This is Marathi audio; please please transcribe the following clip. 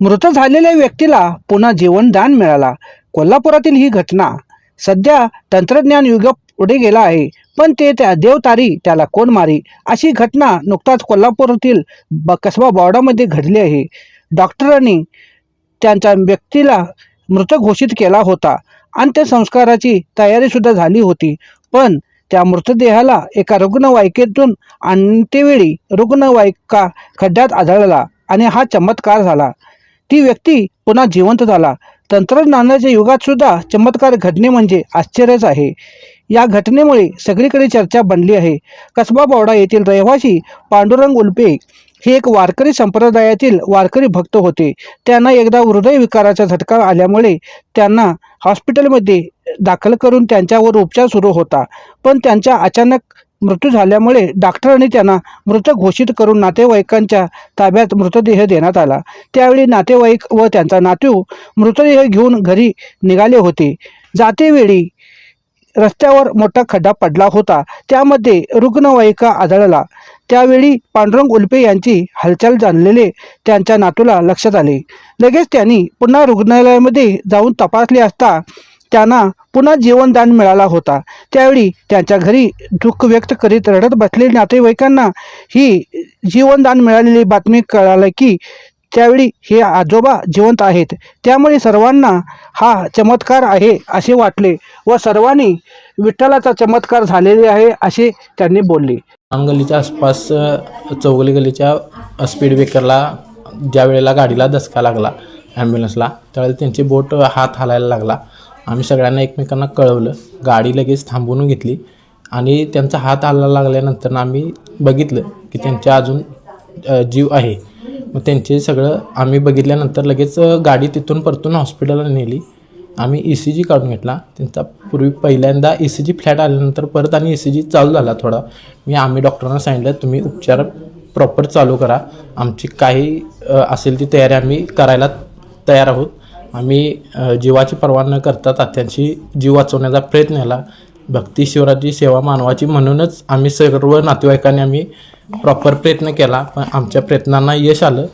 मृत झालेल्या व्यक्तीला पुन्हा जीवनदान मिळाला. कोल्हापुरातील ही घटना सध्या तंत्रज्ञान युग पुढे गेला आहे पण ते त्या देवतारी त्याला कोण मारी? अशी घटना नुकताच कोल्हापुरातील ब कसबा बॉर्डामध्ये घडली आहे. डॉक्टरांनी त्यांच्या व्यक्तीला मृत घोषित केला होता. अंत्यसंस्काराची तयारीसुद्धा झाली होती पण त्या मृतदेहाला एका रुग्णवाहिकेतून आणतेवेळी रुग्णवाहिका खड्ड्यात आढळला आणि हा चमत्कार झाला. ती व्यक्ती पुन्हा जिवंत झाला. तंत्रज्ञानाच्या युगात सुद्धा चमत्कार घडणे म्हणजे आश्चर्यच आहे. या घटनेमुळे सगळीकडे चर्चा बनली आहे. कसबा बावडा येथील रहिवासी पांडुरंग उल्पे हे एक वारकरी संप्रदायातील वारकरी भक्त होते. त्यांना एकदा हृदयविकाराचा झटका आल्यामुळे त्यांना हॉस्पिटलमध्ये दाखल करून त्यांच्यावर उपचार सुरू होता. पण त्यांच्या अचानक मृत्यू झाल्यामुळे डॉक्टरांनी त्यांना मृत घोषित करून नातेवाईकांच्या ताब्यात मृतदेह देण्यात आला. त्यावेळी नातेवाईक व त्यांचा नातू मृतदेह घेऊन घरी निघाले होते. जातेवेळी रस्त्यावर मोठा खड्डा पडला होता. त्यामध्ये रुग्णवाहिका आढळला. त्यावेळी पांडुरंग उल्पे यांची हालचाल जाणलेले त्यांच्या नातूला लक्षात आले. लगेच त्यांनी पुन्हा रुग्णालयामध्ये जाऊन तपासले असता त्यांना पुन्हा जीवनदान मिळाला होता. त्यावेळी त्यांच्या घरी दुःख व्यक्त करीत रडत बसलेल्या नातेवाईकांना ही जीवनदान मिळालेली बातमी कळाली की त्यावेळी हे आजोबा जिवंत आहेत. त्यामुळे सर्वांना हा चमत्कार आहे असे वाटले व सर्वांनी विठ्ठलाचा चमत्कार झालेले आहे असे त्यांनी बोलले. आमगलीच्या आसपास चौगली गल्लीच्या स्पीड ब्रेकरला ज्या वेळेला गाडीला धसका लागला ॲम्ब्युलन्सला त्यावेळेला त्यांची बोट हात हालायला लागला. आम्ही सगळ्यांना एकमेकांना कळवलं. गाडी लगेच थांबवून घेतली. आणि त्यांचा हात आला लागल्यानंतर आम्ही बघितलं की त्यांच्या अजून जीव आहे. मग त्यांचे सगळं आम्ही बघितल्यानंतर लगेच गाडी तिथून परतून हॉस्पिटलला नेली. आम्ही ई सी जी काढून घेतला. त्यांचा पूर्वी पहिल्यांदा ई सी जी फ्लॅट आल्यानंतर परत आणि ई सी जी चालू झाला थोडा. मी आम्ही डॉक्टरांना सांगितलं तुम्ही उपचार प्रॉपर चालू करा. आमची काही असेल ती तयारी आम्ही करायला तयार आहोत. आम्ही जीवाची पर्वा न करता तात्यांची जीव वाचवण्याचा प्रयत्न केला. भक्ती शिवराची सेवा मानवाची म्हणूनच आम्ही सर्व नातेवाईकांनी आम्ही प्रॉपर प्रयत्न केला. पण आमच्या प्रयत्नांना यश आलं.